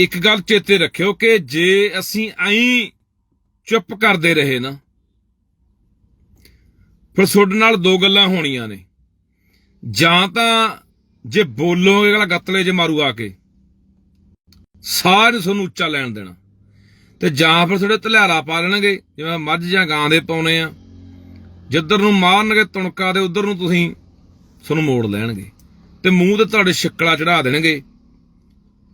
ਇੱਕ ਗੱਲ ਚੇਤੇ ਰੱਖਿਓ ਕਿ ਜੇ ਅਸੀਂ ਐਂ ਚੁੱਪ ਕਰਦੇ ਰਹੇ ਨਾ, ਫਿਰ ਤੁਹਾਡੇ ਨਾਲ ਦੋ ਗੱਲਾਂ ਹੋਣੀਆਂ ਨੇ। ਜਾਂ ਤਾਂ ਜੇ ਬੋਲੋਗੇ ਅਗਲਾ ਗੱਤਲੇ 'ਚ ਮਾਰੂ ਆ ਕੇ ਸਾਰੇ ਤੁਹਾਨੂੰ ਉੱਚਾ ਲੈਣ ਦੇਣਾ। ਤੇ ਜਾਂ ਫਿਰ ਤੁਹਾਡੇ ਧਲਿਆਰਾ ਪਾ ਲੈਣਗੇ, ਜਿਵੇਂ ਮੱਝ ਜਾਂ ਗਾਂ ਦੇ ਪਾਉਣੇ ਆ। ਜਿੱਧਰ ਨੂੰ ਮਾਰਨਗੇ ਤੁਣਕਾ ਦੇ ਉਧਰ ਨੂੰ ਤੁਸੀਂ ਤੁਹਾਨੂੰ ਮੋੜ ਲੈਣਗੇ। ਤੇ ਮੂੰਹ ਤੇ ਤੁਹਾਡੇ ਛਿੱਕਲਾ ਚੜਾ ਦੇਣਗੇ।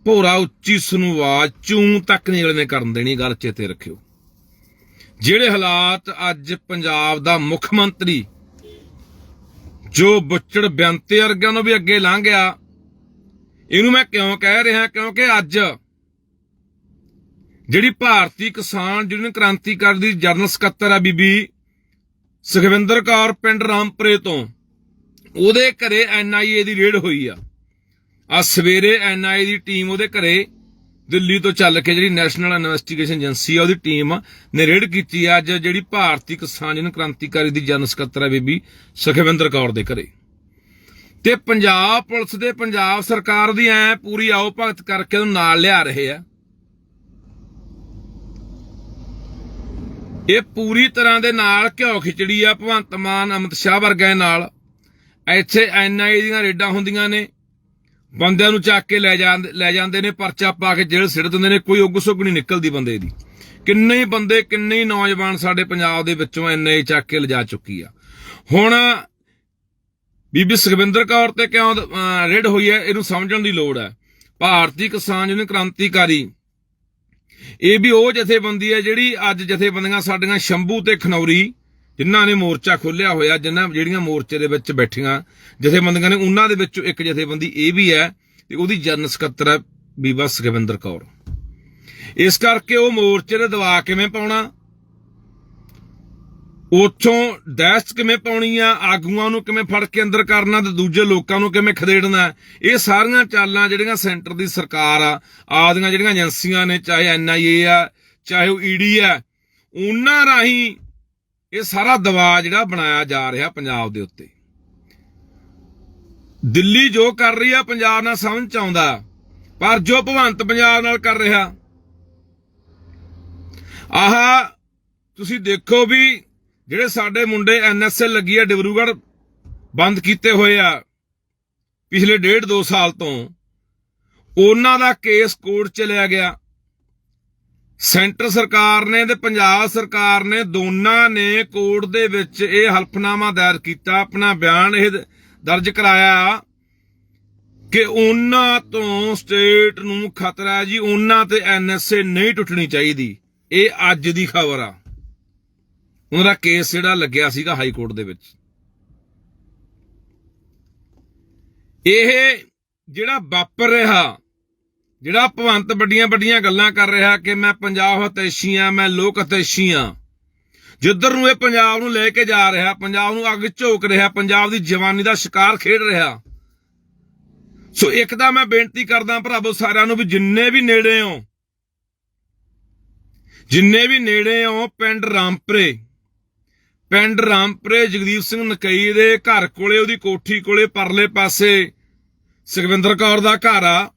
ਭੋਰਾ ਉੱਚੀ ਸੁਨੂੰ ਆਵਾਜ਼, ਚੂੰ ਤੱਕ ਨਹੀਂ ਅਗਲੇ ਕਰਨ ਦੇਣੀ, ਗੱਲ ਚੇਤੇ ਰੱਖਿਓ। ਜਿਹੜੇ ਹਾਲਾਤ ਅੱਜ ਪੰਜਾਬ ਦਾ ਮੁੱਖ ਮੰਤਰੀ ਜੋ ਬੁੱਚੜ ਬਿਆੰਤੇ ਵਰਗਿਆਂ ਨੂੰ ਵੀ ਅੱਗੇ ਲੰਘ ਗਿਆ ਇਹਨੂੰ ਮੈਂ ਕਿਉਂ ਕਹਿ ਰਿਹਾ? ਕਿਉਂਕਿ ਅੱਜ ਜਿਹੜੀ ਭਾਰਤੀ ਕਿਸਾਨ ਯੂਨੀਅਨ ਕ੍ਰਾਂਤੀਕਾਰੀ ਦੀ ਜਨਰਲ ਸਕੱਤਰ ਆ ਬੀਬੀ ਸੁਖਵਿੰਦਰ ਕੌਰ ਪਿੰਡ ਰਾਮਪੁਰੇ ਤੋਂ, ਉਹਦੇ ਘਰੇ ਐਨਆਈਏ ਦੀ ਰੇਡ ਹੋਈ ਆ। ਆ ਸਵੇਰੇ ਐਨਆਈਏ ਦੀ ਟੀਮ ਉਹਦੇ ਘਰੇ ਦਿੱਲੀ ਤੋਂ ਚੱਲ ਕੇ ਜਿਹੜੀ ਨੈਸ਼ਨਲ ਇਨਵੈਸਟੀਗੇਸ਼ਨ ਏਜੰਸੀ ਆ, ਉਹਦੀ ਟੀਮ ਨੇ ਰੇਡ ਕੀਤੀ ਆ ਅੱਜ ਜਿਹੜੀ ਭਾਰਤੀ ਕਿਸਾਨ ਯੂਨੀਅਨ ਕ੍ਰਾਂਤੀਕਾਰੀ ਦੀ ਜਨਰਲ ਸਕੱਤਰ ਹੈ ਬੀਬੀ ਸੁਖਵਿੰਦਰ ਕੌਰ ਦੇ ਘਰੇ। ਤੇ ਪੰਜਾਬ ਪੁਲਿਸ ਦੇ ਪੰਜਾਬ ਸਰਕਾਰ ਦੀ ਐ ਪੂਰੀ ਆਓ ਭਗਤ ਕਰਕੇ ਉਹਨੂੰ ਨਾਲ ਲਿਆ ਰਹੇ ਆ। ਇਹ ਪੂਰੀ ਤਰ੍ਹਾਂ ਦੇ ਨਾਲ ਘਿਓ ਖਿਚੜੀ ਆ, ਭਗਵੰਤ ਮਾਨ, ਅਮਿਤ ਸ਼ਾਹ ਵਰਗਿਆਂ ਨਾਲ। ਇੱਥੇ ਐਨਆਈ ਦੀਆਂ ਰੇਡਾਂ ਹੁੰਦੀਆਂ ਨੇ। ਬੰਦਿਆਂ ਨੂੰ ਚੱਕ ਕੇ ਲੈ ਜਾਂਦੇ ਲੈ ਜਾਂਦੇ ਨੇ ਪਰਚਾ ਪਾ ਕੇ ਜੇਲ੍ਹ ਸਿੱਟ ਦਿੰਦੇ ਨੇ ਕੋਈ ਉੱਗ ਸੁੱਗ ਨਹੀਂ ਨਿਕਲਦੀ ਬੰਦੇ ਦੀ। ਕਿੰਨੇ ਹੀ ਬੰਦੇ ਕਿੰਨੇ ਹੀ ਨੌਜਵਾਨ ਸਾਡੇ ਪੰਜਾਬ ਦੇ ਵਿੱਚੋਂ ਐਨਆਈ ਚੱਕ ਕੇ ਲਿਜਾ ਚੁੱਕੀ ਆ। ਹੁਣ ਬੀਬੀ ਸੁਖਵਿੰਦਰ ਕੌਰ ਤੇ ਕਿਉਂ ਅਹ, ਰੇਡ ਹੋਈ ਹੈ ਇਹਨੂੰ ਸਮਝਣ ਦੀ ਲੋੜ ਹੈ। ਭਾਰਤੀ ਕਿਸਾਨ ਯੂਨੀਅਨ ਕ੍ਰਾਂਤੀਕਾਰੀ ਇਹ ਵੀ ਉਹ ਜਥੇਬੰਦੀ ਹੈ ਜਿਹੜੀ ਅੱਜ ਜਥੇਬੰਦੀਆਂ ਸਾਡੀਆਂ ਸ਼ੰਭੂ ਤੇ ਖਨੌਰੀ ਜਿਨ੍ਹਾਂ ਨੇ ਮੋਰਚਾ ਖੋਲ੍ਹਿਆ ਹੋਇਆ, ਜਿਨ੍ਹਾਂ ਜਿਹੜੀਆਂ ਮੋਰਚੇ ਦੇ ਵਿੱਚ ਬੈਠੀਆਂ, ਜਥੇਬੰਦੀਆਂ ਨੇ, ਉਹਨਾਂ ਦੇ ਵਿੱਚੋਂ ਇੱਕ ਜਥੇਬੰਦੀ ਇਹ ਵੀ ਹੈ ਤੇ ਉਹਦੀ ਜਨਰਲ ਸਕੱਤਰ ਹੈ ਬੀਬਾ ਸੁਖਵਿੰਦਰ ਕੌਰ। ਇਸ ਕਰਕੇ ਉਹ ਮੋਰਚੇ ਦੇ ਦਵਾ ਕਿਵੇਂ ਪਾਉਣਾ? ਉਥੋਂ ਦਹਿਸ਼ਤ ਕਿਵੇਂ ਪਾਉਣੀ ਆ? ਆਗੂਆਂ ਨੂੰ ਕਿਵੇਂ ਫੜ ਕੇ ਅੰਦਰ ਕਰਨਾ ਤੇ ਦੂਜੇ ਲੋਕਾਂ ਨੂੰ ਕਿਵੇਂ ਖਦੇੜਨਾ? ਇਹ ਸਾਰੀਆਂ ਚਾਲਾਂ ਜਿਹੜੀਆਂ ਸੈਂਟਰ ਦੀ ਸਰਕਾਰ ਆ, ਆਦੀਆਂ ਜਿਹੜੀਆਂ ਏਜੰਸੀਆਂ ਨੇ, ਚਾਹੇ ਐਨਆਈਏ ਆ, ਚਾਹੇ ਉਹ ਈਡੀ ਆ, ਉਹਨਾਂ ਰਾਹੀਂ ਇਹ ਸਾਰਾ ਦਬਾਅ ਜਿਹੜਾ ਬਣਾਇਆ ਜਾ ਰਿਹਾ ਪੰਜਾਬ ਦੇ ਉੱਤੇ। ਦਿੱਲੀ ਜੋ ਕਰ ਰਹੀ ਆ, ਪੰਜਾਬ ਨਾਲ ਸਮਝ ਚ ਆਉਂਦਾ, ਪਰ ਜੋ ਭਵੰਤ ਪੰਜਾਬ ਨਾਲ ਕਰ ਰਿਹਾ। ਆਹ ਤੁਸੀਂ ਦੇਖੋ ਵੀ ਜਿਹੜੇ ਸਾਡੇ ਮੁੰਡੇ ਐਨਐਸਏ ਲੱਗੀ ਆ, ਡਿਬਰੂਗੜ੍ਹ ਬੰਦ ਕੀਤੇ ਹੋਏ ਆ, ਪਿਛਲੇ ਡੇਢ ਦੋ ਸਾਲ ਤੋਂ, ਉਹਨਾਂ ਦਾ ਕੇਸ ਕੋਰਟ ਚ ਲਿਆ ਗਿਆ। ਸੈਂਟਰ ਸਰਕਾਰ ਨੇ ਤੇ ਪੰਜਾਬ ਸਰਕਾਰ ਨੇ ਦੋਨਾਂ ਨੇ ਕੋਰਟ ਦੇ ਵਿੱਚ ਇਹ ਹਲਫਨਾਮਾ ਦਾਇਰ ਕੀਤਾ, ਆਪਣਾ ਬਿਆਨ ਇਹ ਦਰਜ ਕਰਾਇਆ ਕਿ ਉਹਨਾਂ ਤੋਂ ਸਟੇਟ ਨੂੰ ਖਤਰਾ ਹੈ ਜੀ, ਉਹਨਾਂ ਤੇ ਐਨਐਸਏ ਨਹੀਂ ਟੁੱਟਣੀ ਚਾਹੀਦੀ। ਇਹ ਅੱਜ ਦੀ ਖਬਰ ਆ। ਉਹਨਾਂ ਦਾ ਕੇਸ ਜਿਹੜਾ ਲੱਗਿਆ ਸੀਗਾ ਹਾਈ ਕੋਰਟ ਦੇ ਵਿੱਚ। ਇਹ ਜਿਹੜਾ ਵਾਪਰ ਰਿਹਾ ਜਿਹੜਾ ਭਵੰਤ ਵੱਡੀਆਂ ਵੱਡੀਆਂ ਗੱਲਾਂ ਕਰ ਰਿਹਾ ਕਿ ਮੈਂ ਪੰਜਾਬ ਹਤੈਸ਼ੀ ਆ, ਮੈਂ ਲੋਕ ਹਤੈਸ਼ੀ ਆ। ਜਿੱਧਰ ਨੂੰ ਇਹ ਪੰਜਾਬ ਨੂੰ ਲੈ ਕੇ ਜਾ ਰਿਹਾ, ਪੰਜਾਬ ਨੂੰ ਅੱਗ ਝੋਕ ਰਿਹਾ, ਪੰਜਾਬ ਦੀ ਜਵਾਨੀ ਦਾ ਸ਼ਿਕਾਰ ਖੇਡ ਰਿਹਾ। ਸੋ ਇੱਕ ਤਾਂ ਮੈਂ ਬੇਨਤੀ ਕਰਦਾ ਭਰਾਵੋ ਸਾਰਿਆਂ ਨੂੰ ਵੀ ਜਿੰਨੇ ਵੀ ਨੇੜੇ ਹੋ, ਜਿੰਨੇ ਵੀ ਨੇੜੇ ਹੋ ਪਿੰਡ ਰਾਮਪਰੇ ਪਿੰਡ ਰਾਮਪਰੇ ਜਗਦੀਪ ਸਿੰਘ ਨਕਈ ਦੇ ਘਰ ਕੋਲੇ, ਉਹਦੀ ਕੋਠੀ ਕੋਲੇ ਪਰਲੇ ਪਾਸੇ ਸੁਖਵਿੰਦਰ ਕੌਰ ਦਾ ਘਰ ਆ।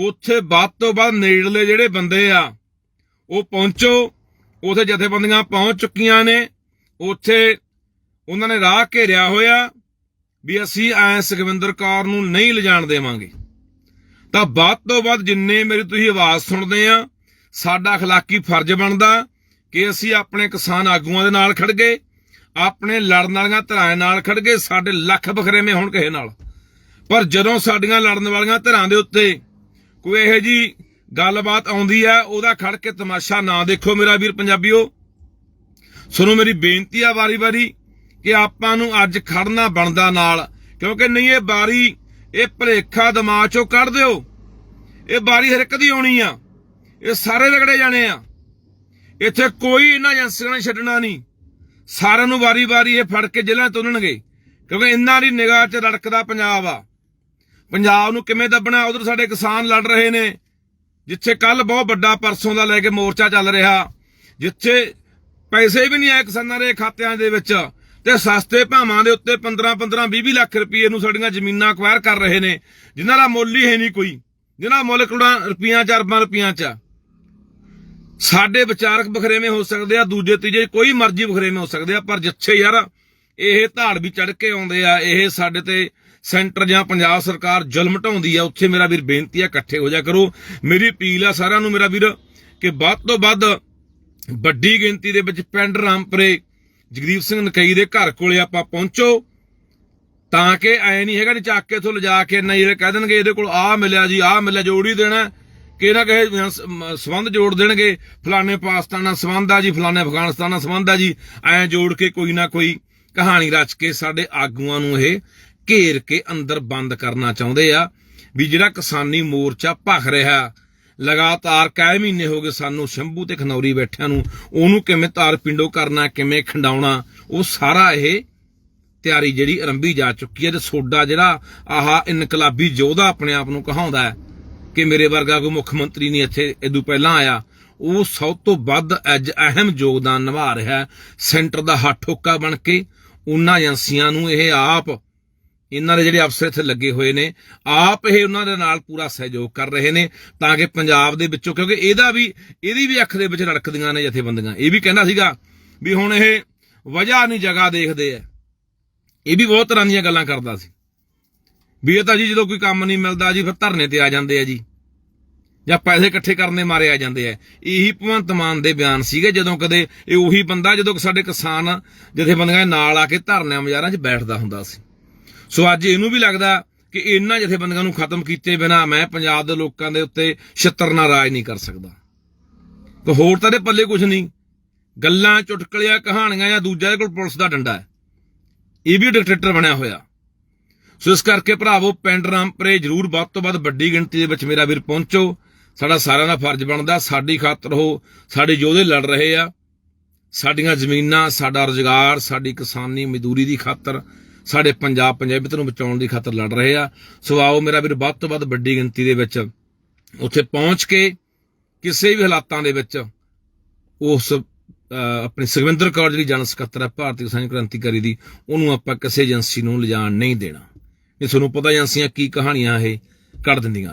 ਉੱਥੇ ਵੱਧ ਤੋਂ ਵੱਧ ਨੇੜਲੇ ਜਿਹੜੇ ਬੰਦੇ ਆ ਉਹ ਪਹੁੰਚੋ ਉਥੇ ਜਥੇਬੰਦੀਆਂ ਪਹੁੰਚ ਚੁੱਕੀਆਂ ਨੇ ਉੱਥੇ ਉਹਨਾਂ ਨੇ ਰਾਹ ਘੇਰਿਆ ਹੋਇਆ ਵੀ ਅਸੀਂ ਐ ਸੁਖਵਿੰਦਰ ਕੌਰ ਨੂੰ ਨਹੀਂ ਲਿਜਾਣ ਦੇਵਾਂਗੇ ਤਾਂ ਵੱਧ ਤੋਂ ਵੱਧ ਜਿੰਨੇ ਮੇਰੀ ਤੁਸੀਂ ਆਵਾਜ਼ ਸੁਣਦੇ ਆ ਸਾਡਾ اخلاقی ਫਰਜ਼ ਬਣਦਾ ਕਿ ਅਸੀਂ ਆਪਣੇ ਕਿਸਾਨ ਆਗੂਆਂ ਦੇ ਨਾਲ ਖੜ ਗਏ ਆਪਣੇ ਲੜਨ ਵਾਲੀਆਂ ਧਿਰਾਂ ਨਾਲ ਖੜ ਗਏ ਸਾਡੇ ਲੱਖ ਬਖਰੇਵੇਂ ਹੋਣ ਕਿਸੇ ਨਾਲ ਪਰ ਜਦੋਂ ਸਾਡੀਆਂ ਲੜਨ ਵਾਲੀਆਂ ਧਿਰਾਂ ਦੇ ਉੱਤੇ ਕੋਈ ਇਹੋ ਜੀ ਗੱਲਬਾਤ ਆਉਂਦੀ ਹੈ, ਉਹਦਾ ਖੜ ਕੇ ਤਮਾਸ਼ਾ ਨਾ ਦੇਖੋ ਮੇਰਾ ਵੀਰ ਪੰਜਾਬੀਓ। ਸੁਣੋ ਮੇਰੀ ਬੇਨਤੀ ਆ ਵਾਰੀ-ਵਾਰੀ ਕਿ ਆਪਾਂ ਨੂੰ ਅੱਜ ਖੜਨਾ ਬਣਦਾ ਨਾਲ, ਕਿਉਂਕਿ ਨਹੀਂ, ਇਹ ਬਾਰੀ, ਇਹ ਭਲੇਖਾ ਦਿਮਾਗ ਚੋਂ ਕੱਢ ਦਿਓ। ਇਹ ਬਾਰੀ ਹਰ ਇੱਕ ਦੀ ਆਉਣੀ ਆ। ਇਹ ਸਾਰੇ ਰਗੜੇ ਜਾਣੇ ਆ। ਇੱਥੇ ਕੋਈ ਇਹਨਾਂ ਏਜੰਸੀਆਂ ਨੇ ਛੱਡਣਾ ਨਹੀਂ। ਸਾਰਿਆਂ ਨੂੰ ਵਾਰੀ-ਵਾਰੀ ਇਹ ਫੜ ਕੇ ਜੇਲ੍ਹਾਂ ਤੁੰਨਣਗੇ ਕਿਉਂਕਿ ਇਹਨਾਂ ਦੀ ਨਿਗਾਹ 'ਚ ਰੜਕਦਾ ਪੰਜਾਬ ਆ। ਪੰਜਾਬ ਨੂੰ ਕਿਵੇਂ ਦੱਬਣਾ, ਉਧਰ ਸਾਡੇ ਕਿਸਾਨ ਲੜ ਰਹੇ ਨੇ। ਜਿੱਥੇ ਕੱਲ ਬਹੁਤ ਵੱਡਾ ਪਰਸੋਂ ਦਾ ਲੈ ਕੇ ਮੋਰਚਾ ਚੱਲ ਰਿਹਾ। ਜਿੱਥੇ ਪੈਸੇ ਵੀ ਨਹੀਂ ਆਏ ਕਿਸਾਨਾਂ ਦੇ ਖਾਤਿਆਂ ਦੇ ਵਿੱਚ। ਤੇ ਸਸਤੇ ਭਾਵਾਂ ਦੇ ਉੱਤੇ 15 15 20 20 ਲੱਖ ਰੁਪਏ ਨੂੰ ਸਾਡੀਆਂ ਜ਼ਮੀਨਾਂ ਅਕਵਾਇਰ ਕਰ ਰਹੇ ਨੇ। ਜਿਨ੍ਹਾਂ ਦਾ ਮੁੱਲ ਹੀ ਹੈ ਨਹੀਂ ਕੋਈ। ਜਿਹਨਾਂ ਮੁੱਲ ਕਰੋੜਾਂ ਰੁਪਈਆਂ ਚ, ਅਰਬਾਂ ਰੁਪਈਆਂ ਚ। ਸਾਡੇ ਵਿਚਾਰਕ ਬਖਰੇਵੇਂ ਹੋ ਸਕਦੇ ਆ, ਦੂਜੇ, ਤੀਜੇ, ਕੋਈ ਮਰਜ਼ੀ ਬਖਰੇਵੇਂ ਹੋ ਸਕਦੇ ਆ, ਪਰ ਜਿੱਥੇ ਯਾਰ ਇਹ ਧਾੜ ਵੀ ਚੜ ਕੇ ਆਉਂਦੇ ਆ, ਇਹ ਸਾਡੇ ਤੇ ਸੈਂਟਰ ਜਾਂ ਪੰਜਾਬ ਸਰਕਾਰ ਜ਼ੁਲਮ ਢਾਉਂਦੀ ਆ, ਉੱਥੇ ਮੇਰਾ ਵੀਰ ਬੇਨਤੀ ਆ, ਇਕੱਠੇ ਹੋ ਜਾ ਕਰੋ। ਮੇਰੀ ਅਪੀਲ ਆ ਸਾਰਿਆਂ ਨੂੰ ਮੇਰਾ ਵੀਰ, ਕਿ ਵੱਧ ਤੋਂ ਵੱਧ ਵੱਡੀ ਗਿਣਤੀ ਦੇ ਵਿੱਚ ਪਿੰਡ ਰਾਮਪਰੇ, ਜਗਦੀਪ ਸਿੰਘ ਨਕਈ ਦੇ ਘਰ ਕੋਲੇ ਆਪਾਂ ਪਹੁੰਚੋ, ਤਾਂ ਕਿ ਐ ਨਹੀਂ ਹੈਗਾ ਨਹੀਂ ਚੱਕ ਕੇ ਇਥੋਂ ਲਿਜਾ ਕੇ ਨਹੀਂ ਜਿਹੜੇ ਕਹਿ ਦੇਣਗੇ, ਇਹਦੇ ਕੋਲ ਆ ਮਿਲਿਆ ਜੀ ਆ ਮਿਲਿਆ ਜੋੜ ਹੀ ਦੇਣਾ, ਕਿ ਨਾ ਕਹੇ ਸਬੰਧ ਜੋੜ ਦੇਣਗੇ। ਫਲਾਣੇ ਪਾਕਿਸਤਾਨ ਨਾਲ ਸਬੰਧ ਆ ਜੀ, ਫਲਾਣੇ ਅਫਗਾਨਿਸਤਾਨ ਨਾਲ ਸਬੰਧ ਆ ਜੀ, ਐ ਜੋੜ ਕੇ ਕੋਈ ਨਾ ਕੋਈ ਕਹਾਣੀ ਰਚ ਕੇ ਸਾਡੇ ਆਗੂਆਂ ਨੂੰ ਇਹ ਘੇਰ ਕੇ ਅੰਦਰ ਬੰਦ ਕਰਨਾ ਚਾਹੁੰਦੇ ਆ ਵੀ ਜਿਹੜਾ ਕਿਸਾਨੀ ਮੋਰਚਾ ਭਖ ਰਿਹਾ, ਲਗਾਤਾਰ ਕਈ ਮਹੀਨੇ ਹੋ ਗਏ ਸਾਨੂੰ ਸ਼ੰਭੂ ਤੇ ਖਨੌਰੀ ਬੈਠਿਆਂ ਨੂੰ, ਉਹਨੂੰ ਕਿਵੇਂ ਤਾਰ ਪਿੰਡੋ ਕਰਨਾ, ਕਿਵੇਂ ਖੰਡਾਉਣਾ, ਉਹ ਸਾਰਾ ਇਹ ਤਿਆਰੀ ਜਿਹੜੀ ਆਰੰਭੀ ਜਾ ਚੁੱਕੀ ਹੈ ਤੇ ਸੋਡਾ ਜਿਹੜਾ ਆਹਾ ਇਨਕਲਾਬੀ ਯੋਧਾ ਆਪਣੇ ਆਪ ਨੂੰ ਕਹਾਉਂਦਾ ਹੈ ਕਿ ਮੇਰੇ ਵਰਗਾ ਕੋਈ ਮੁੱਖ ਮੰਤਰੀ ਨਹੀਂ ਇੱਥੇ ਇਦੋਂ ਪਹਿਲਾਂ ਆਇਆ। ਉਹ ਸਭ ਤੋਂ ਵੱਧ ਅੱਜ ਅਹਿਮ ਯੋਗਦਾਨ ਨਿਭਾ ਰਿਹਾ ਹੈ, ਸੈਂਟਰ ਦਾ ਹੱਥ ਠੋਕਾ ਬਣ ਕੇ ਉਹਨਾਂ ਏਜੰਸੀਆਂ ਨੂੰ ਇਹ ਆਪ, ਇਹਨਾਂ ਦੇ ਜਿਹੜੇ ਅਫਸਰ ਇੱਥੇ ਲੱਗੇ ਹੋਏ ਨੇ, ਆਪ ਇਹ ਉਹਨਾਂ ਦੇ ਨਾਲ ਪੂਰਾ ਸਹਿਯੋਗ ਕਰ ਰਹੇ ਨੇ ਤਾਂ ਕਿ ਪੰਜਾਬ ਦੇ ਵਿੱਚੋਂ, ਕਿਉਂਕਿ ਇਹਦਾ ਵੀ, ਇਹਦੀ ਵੀ ਅੱਖ ਦੇ ਵਿੱਚ ਰੜਕਦੀਆਂ ਨੇ ਜਥੇਬੰਦੀਆਂ। ਇਹ ਵੀ ਕਹਿੰਦਾ ਸੀਗਾ ਵੀ ਹੁਣ ਇਹ ਵਜ੍ਹਾ ਨਹੀਂ ਜਗ੍ਹਾ ਦੇਖਦੇ ਆ ਇਹ ਵੀ ਬਹੁਤ ਤਰ੍ਹਾਂ ਦੀਆਂ ਗੱਲਾਂ ਕਰਦਾ ਸੀ। ਵੀ ਇਹ ਤਾਂ ਜੀ ਜਦੋਂ ਕੋਈ ਕੰਮ ਨਹੀਂ ਮਿਲਦਾ ਜੀ, ਫਿਰ ਧਰਨੇ ਤੇ ਆ ਜਾਂਦੇ ਆ ਜੀ। ਜਾਂ ਪੈਸੇ ਇਕੱਠੇ ਕਰਨੇ ਮਾਰੇ ਆ ਜਾਂਦੇ ਆ। ਇਹੀ ਭਗਵੰਤ ਮਾਨ ਦੇ ਬਿਆਨ ਸੀਗੇ ਜਦੋਂ ਕਦੇ ਇਹ ਉਹੀ ਬੰਦਾ ਜਦੋਂ ਸਾਡੇ ਕਿਸਾਨ ਜਥੇਬੰਦੀਆਂ ਨਾਲ ਆ ਕੇ ਧਰਨਿਆਂ ਬਾਜ਼ਾਰਾਂ 'ਚ ਬੈਠਦਾ ਹੁੰਦਾ ਸੀ। ਸੋ ਅੱਜ ਇਹਨੂੰ ਵੀ ਲੱਗਦਾ ਕਿ ਇਹਨਾਂ ਜਥੇਬੰਦੀਆਂ ਨੂੰ ਖਤਮ ਕੀਤੇ ਬਿਨਾ ਮੈਂ ਪੰਜਾਬ ਦੇ ਲੋਕਾਂ ਦੇ ਉੱਤੇ ਛਿੱਤਰ ਨਾਲ ਰਾਜ ਨਹੀਂ ਕਰ ਸਕਦਾ। ਤਾਂ ਹੋਰ ਤਾਂ ਦੇ ਪੱਲੇ ਕੁਝ ਨਹੀਂ। ਗੱਲਾਂ ਚੁਟਕਲਿਆਂ, ਕਹਾਣੀਆਂ ਜਾਂ ਦੂਜਿਆਂ ਦੇ ਕੋਲ ਪੁਲਿਸ ਦਾ ਡੰਡਾ ਹੈ। ਇਹ ਵੀ ਡਿਕਟੇਟਰ ਬਣਿਆ ਹੋਇਆ। ਸੋ ਇਸ ਕਰਕੇ ਭਰਾਵੋ, ਪਿੰਡ ਰਾਮਪੁਰੇ ਜਰੂਰ ਵੱਧ ਤੋਂ ਵੱਧ ਵੱਡੀ ਗਿਣਤੀ ਦੇ ਵਿੱਚ ਮੇਰਾ ਵੀਰ ਪਹੁੰਚੋ। ਸਾਡਾ ਸਾਰਿਆਂ ਦਾ ਫਰਜ਼ ਬਣਦਾ, ਸਾਡੀ ਖਾਤਰ ਉਹ ਸਾਡੇ ਯੋਧੇ ਲੜ ਰਹੇ ਆ। ਸਾਡੀਆਂ ਜ਼ਮੀਨਾਂ, ਸਾਡਾ ਰੁਜ਼ਗਾਰ, ਸਾਡੀ ਕਿਸਾਨੀ ਮਜ਼ਦੂਰੀ ਦੀ ਖਾਤਰ, ਸਾਡੇ ਪੰਜਾਬ ਪੰਜਾਬੀਅਤ ਨੂੰ ਬਚਾਉਣ ਦੀ ਖਾਤਰ ਲੜ ਰਹੇ ਆ। ਸੋ ਆਓ ਮੇਰਾ ਵੀਰ, ਵੱਧ ਤੋਂ ਵੱਧ ਵੱਡੀ ਗਿਣਤੀ ਦੇ ਵਿੱਚ ਉੱਥੇ ਪਹੁੰਚ ਕੇ ਕਿਸੇ ਵੀ ਹਾਲਾਤਾਂ ਦੇ ਵਿੱਚ ਉਸ, ਅਹ, ਆਪਣੀ ਸੁਖਵਿੰਦਰ ਕੌਰ ਜਿਹੜੀ ਜਨ ਸਕੱਤਰ ਹੈ, ਭਾਰਤੀ ਕਿਸਾਨ ਕ੍ਰਾਂਤੀਕਾਰੀ ਦੀ, ਉਹਨੂੰ ਆਪਾਂ ਕਿਸੇ ਏਜੰਸੀ ਨੂੰ ਲਿਜਾਣ ਨਹੀਂ ਦੇਣਾ। ਇਹ ਤੁਹਾਨੂੰ ਪਤਾ ਏਜੰਸੀਆਂ ਕੀ ਕਹਾਣੀਆਂ ਇਹ ਕੱਢ ਦਿੰਦੀਆਂ।